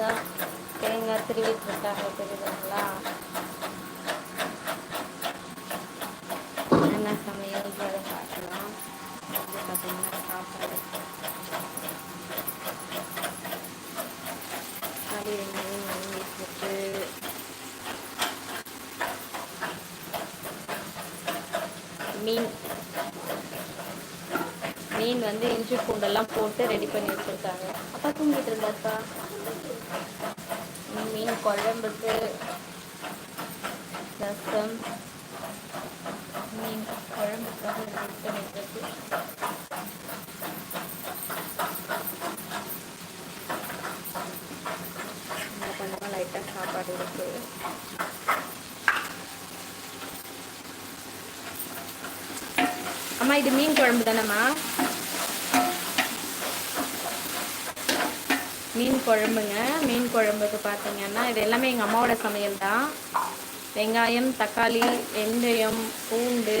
தான் தேங்காய் திருவிட்டு இருக்காங்க தெரியுதுங்களா என்ன சமையல் பார்க்கலாம். இது பார்த்தீங்கன்னா சாப்பாடு. அது வெங்காயம் வாங்கிட்டு மீன். மீன் வந்து இஞ்சி பூண்டெல்லாம் போட்டு ரெடி பண்ணி வச்சுருக்காங்க. அப்பா தூங்கிட்டு இருந்தாப்பா மீன் குழம்புக்கு ரசம் மீன் குழம்புக்காக ரெடி பண்ணிட்டு என்ன லைட்டாக சாப்பாடு இருக்குது அம்மா இது மீன் குழம்பு தானேம்மா? மீன் குழம்புங்க. மீன் குழம்புக்கு பார்த்தீங்கன்னா இது எல்லாமே எங்கள் அம்மாவோட சமையல் தான். வெங்காயம் தக்காளி வெந்தயம் பூண்டு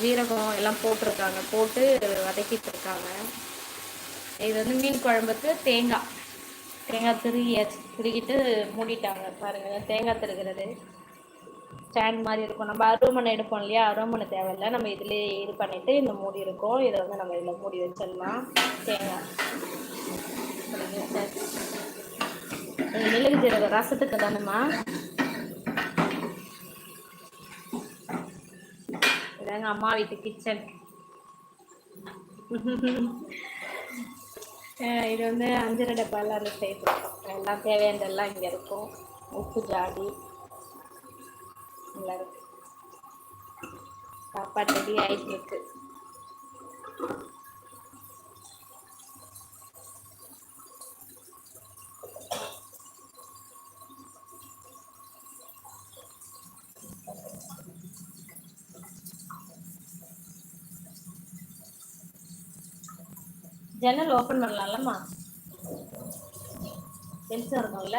ஜீரகம் எல்லாம் போட்டிருக்காங்க. போட்டு வதக்கிட்டு இருக்காங்க. இது வந்து மீன் குழம்புக்கு தேங்காய். தேங்காய் திருகிய திருகிட்டு மூடிட்டாங்க. பாருங்க தேங்காய் திருகிறது. ஸ்டாண்ட் மாதிரி இருக்கும். நம்ம அருவமனை எடுப்போம் இல்லையா? அருவமனை தேவையில்லை. நம்ம இதுலேயே இது பண்ணிவிட்டு இந்த மூடி இருக்கும். இதை வந்து நம்ம இதில் மூடி வச்சிடலாம். தேங்காய். மிளகு ஜீரக ரசத்துக்கு தானேம்மா இதாங்க அம்மா வீட்டு கிச்சன் இது வந்து அஞ்சரை டப்பாலாம் அந்த சைடு இருக்கும் எல்லாம் தேவையானதெல்லாம் இங்கே இருக்கும். உப்பு ஜாடி நல்லா இருக்கு. சாப்பாடு ரெடி ஆகிட்டு இருக்கு. ஜன்னல் ஓப்பன் பண்ணலாம்லம்மா. பெருசாக இருக்கும்ல.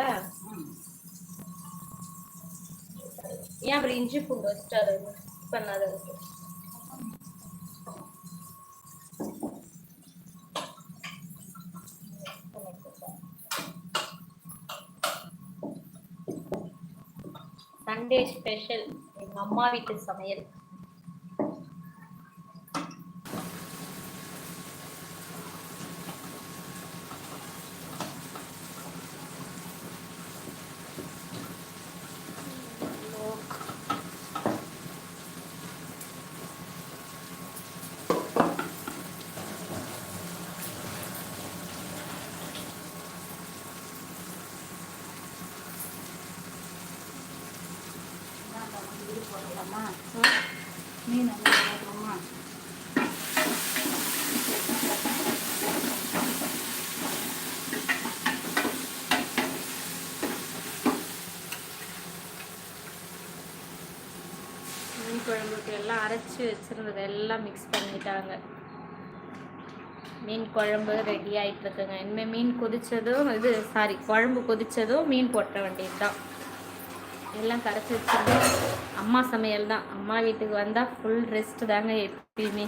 ஏன் அப்படி இஞ்சி பூண்டு வச்சுட்டாரு பண்ணாத? சண்டே ஸ்பெஷல் எங்கள் அம்மா வீட்டு சமையல். மீன் போடுறோமா மீன் குழம்புக்கு எல்லாம் அரைச்சி வச்சிருந்தது எல்லாம் மிக்ஸ் பண்ணிட்டாங்க. மீன் குழம்பு ரெடி ஆயிட்டு இருக்குங்க. இனிமேல் மீன் கொதிச்சதும் இது சாரி குழம்பு கொதிச்சதும் மீன் போட்ட வேண்டியது தான் எல்லாம் கரைச்சி வச்சிருந்தோம். அம்மா சமையல் தான். அம்மா வீட்டுக்கு வந்தால் ஃபுல் ரெஸ்ட் தாங்க எப்பயுமே.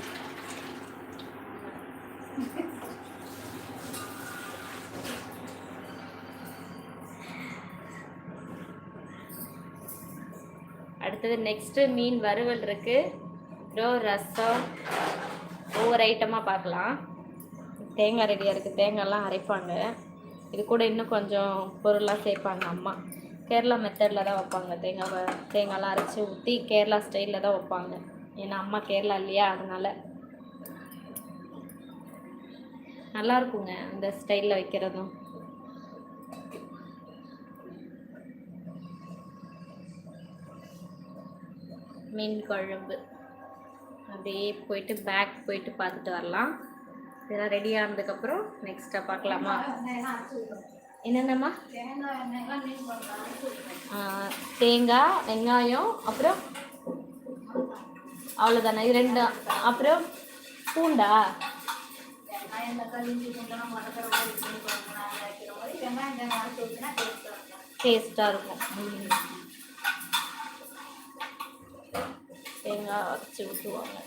அடுத்தது நெக்ஸ்ட்டு மீன் வறுவல் இருக்குது அப்புறம் ரசம். ஒவ்வொரு ஐட்டமாக பார்க்கலாம். தேங்காய் ரெடியாக இருக்குது தேங்காய்லாம் அரைப்பாங்க. இது கூட இன்னும் கொஞ்சம் பொருளாக சேர்ப்பாங்க அம்மா. கேரளா மெத்தடில் தான் வைப்பாங்க. தேங்காய் தேங்காய்லாம் அரைச்சி ஊற்றி கேரளா ஸ்டைலில் தான் வைப்பாங்க. ஏன்னா அம்மா கேரளா இல்லையா அதனால். நல்லாயிருக்குங்க அந்த ஸ்டைலில் வைக்கிறதும். மீன் குழம்பு. அப்படியே போயிட்டு பேக் போயிட்டு பார்த்துட்டு வரலாம். இதெல்லாம் ரெடி ஆனதுக்கப்புறம் நெக்ஸ்ட்டாக பார்க்கலாமா? என்னென்னம்மா தேங்காய் வெங்காயம் அப்புறம் அவ்வளோதானே இது ரெண்டு. அப்புறம் பூண்டா? டேஸ்ட்டாக இருக்கும். தேங்காய் அரைச்சி ஊற்றுவாங்க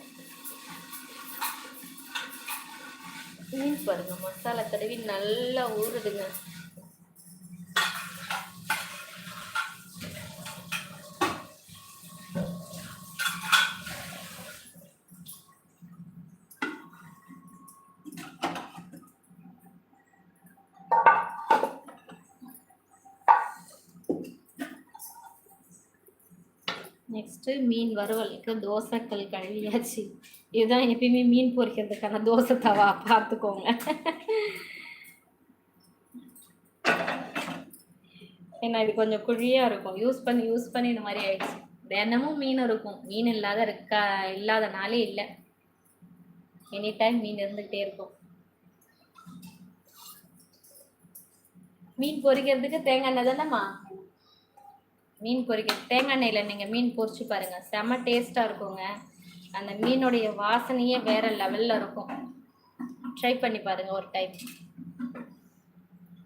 மீன் பாருங்க மசாலா தடவி நல்லா ஊறுதுங்க. நெக்ஸ்ட்டு மீன் வறுவலுக்கு தோசைக்கல் கழுவியாச்சு. இதுதான் எப்பயுமே மீன் பொரிக்கிறதுக்கான தோசை தவா பார்த்துக்கோங்க. ஏன்னா இது கொஞ்சம் குழியாக இருக்கும். யூஸ் பண்ணி யூஸ் பண்ணி இந்த மாதிரி ஆயிடுச்சு. தினமும் மீன் இருக்கும். மீன் இல்லாத இருக்கா இல்லாத நாளே இல்லை. எனி டைம் மீன் இருந்துகிட்டே இருக்கும். மீன் பொரிக்கிறதுக்கு தேங்காய் எண்ணெய் தானேம்மா? மீன் பொரிக்க தேங்காய் எண்ணெயில் நீங்கள் மீன் பொரிச்சு பாருங்கள் செம்ம டேஸ்ட்டாக இருக்குங்க. அந்த மீனுடைய வாசனையே வேற லெவலில் இருக்கும். ட்ரை பண்ணி பாருங்கள் ஒரு டைம்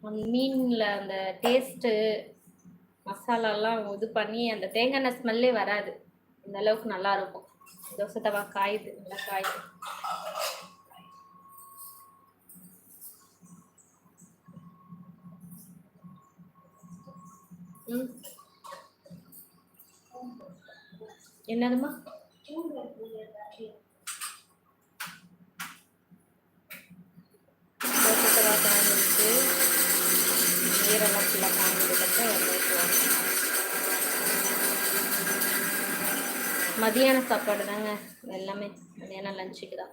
அந்த மீனில் அந்த டேஸ்ட்டு மசாலாலாம் இது பண்ணி அந்த தேங்காய் எண்ணெய் ஸ்மெல்லே வராது. இந்த அளவுக்கு நல்லா இருக்கும். தோசை தவா காயுது நல்லா காயுது. ம். என்னதும்மா? தோசை ஈரெல்லாம் ஃபுல்லாக காஞ்சதுக்கப்புறம் மதியான சாப்பாடு தாங்க எல்லாமே மதியானம் லஞ்சுக்கு தான்.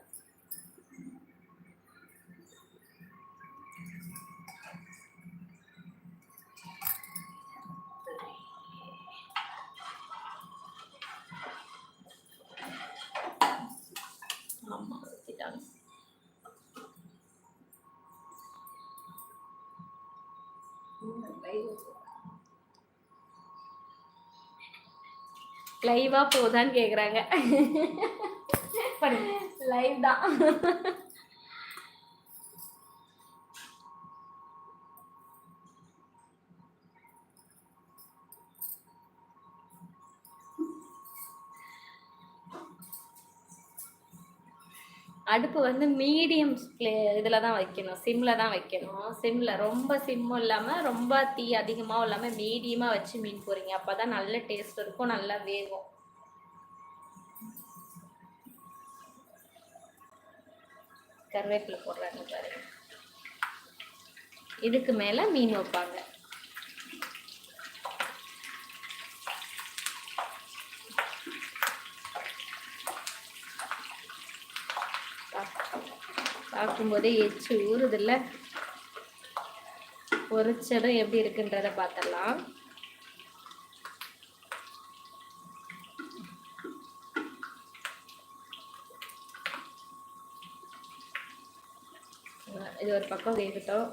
லைவா போதான்னு கேக்குறாங்க. லைவ் தான். அடுப்பு வந்து மீடியம் இதில் தான் வைக்கணும். சிம்மில் தான் வைக்கணும். சிம்மில் ரொம்ப சிம்மும் இல்லாமல் ரொம்ப தீ அதிகமாகவும் இல்லாமல் மீடியமாக வச்சு மீன் போகிறீங்க அப்போ தான் நல்ல டேஸ்ட் இருக்கும் நல்லா வேகும். கருவேப்பிலை போடுறாங்க பாருங்க. இதுக்கு மேலே மீன் வைப்பாங்க. பார்க்கும்போதே எச்சு ஊறுதில்ல. பொரிச்சதும் எப்படி இருக்குன்றத பார்த்தலாம் இது ஒரு பக்கம் வேகட்டும்.